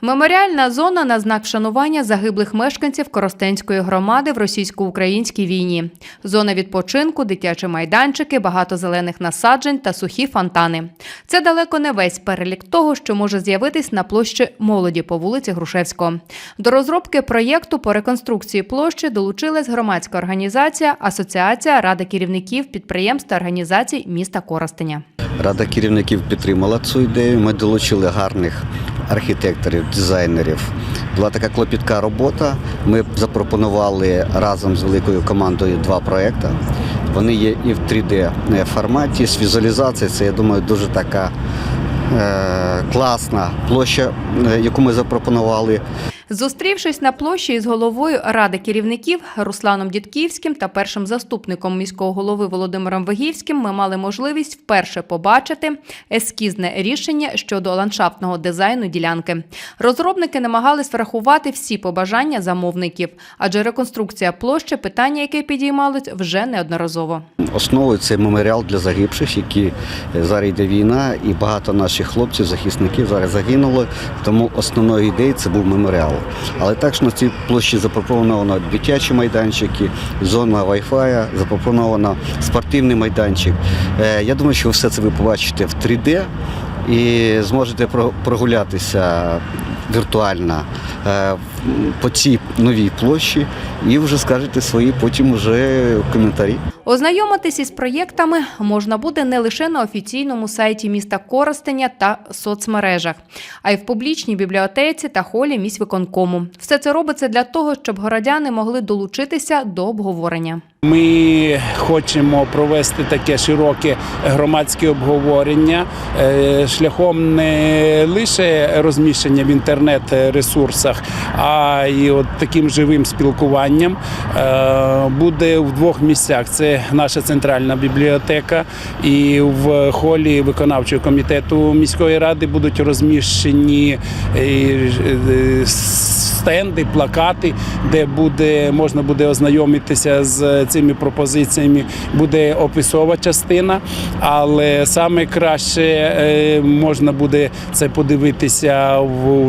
Меморіальна зона на знак вшанування загиблих мешканців Коростенської громади в російсько-українській війні. Зона відпочинку, дитячі майданчики, багато зелених насаджень та сухі фонтани. Це далеко не весь перелік того, що може з'явитись на площі молоді по вулиці Грушевського. До розробки проєкту по реконструкції площі долучилась громадська організація Асоціація Рада керівників підприємств та організацій міста Коростеня. Рада керівників підтримала цю ідею. Ми долучили гарних архітекторів, дизайнерів. Була така клопітка робота. Ми запропонували разом з великою командою два проекти. Вони є і в 3D форматі з візуалізацією. Це, я думаю, дуже така е, класна площа, е, яку ми запропонували. Зустрівшись на площі із головою ради керівників Русланом Дідківським та першим заступником міського голови Володимиром Вигівським, ми мали можливість вперше побачити ескізне рішення щодо ландшафтного дизайну ділянки. Розробники намагались врахувати всі побажання замовників, адже реконструкція площі питання, яке підіймалось вже неодноразово. Основою це меморіал для загибших, які е, зараз йде війна, і багато наших хлопців, захисників зараз загинуло. Тому основною ідеєю це був меморіал. Але також на цій площі запропоновано дитячі майданчики, зона Wi-Fi, запропоновано спортивний майданчик. Е, Я думаю, що все це ви побачите в 3D і зможете прогулятися віртуально е, по цій новій площі і вже скажете свої потім вже коментарі. Ознайомитись із проєктами можна буде не лише на офіційному сайті міста Коростеня та соцмережах, а й в публічній бібліотеці та холі міськвиконкому. Все це робиться для того, щоб городяни могли долучитися до обговорення. Ми хочемо провести таке широке громадське обговорення е, шляхом не лише розміщення в інтернет-ресурсах, а й от таким живим спілкуванням. Е, Буде в двох місцях: це наша центральна бібліотека, і в холі виконавчого комітету міської ради будуть розміщені е, е, стенди, плакати, де буде можна буде ознайомитися з цими пропозиціями. Буде описова частина, але саме краще е, можна буде це подивитися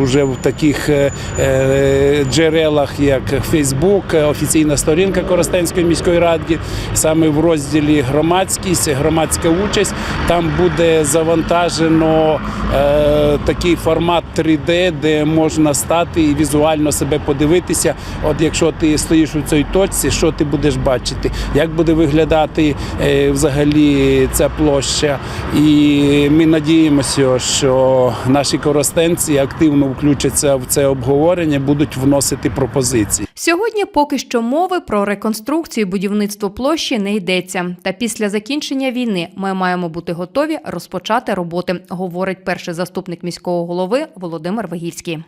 вже в таких е, е, джерелах, як Фейсбук, офіційна сторінка Коростенської міської ради, саме в розділі громадськість, громадська участь. Там буде завантажено е, такий формат 3D, де можна стати і візуально себе подивитися. От якщо ти стоїш у цій точці, що ти будеш бачити, як буде виглядати е, взагалі ця площа. І ми надіємося, що наші коростенці активно включаться в це обговорення, будуть вносити пропозиції. Сьогодні поки що мови про реконструкцію і будівництво площі не йдеться. Та після закінчення війни ми маємо бути готові розпочати роботи, говорить перший заступник міського голови Володимир Вигівський.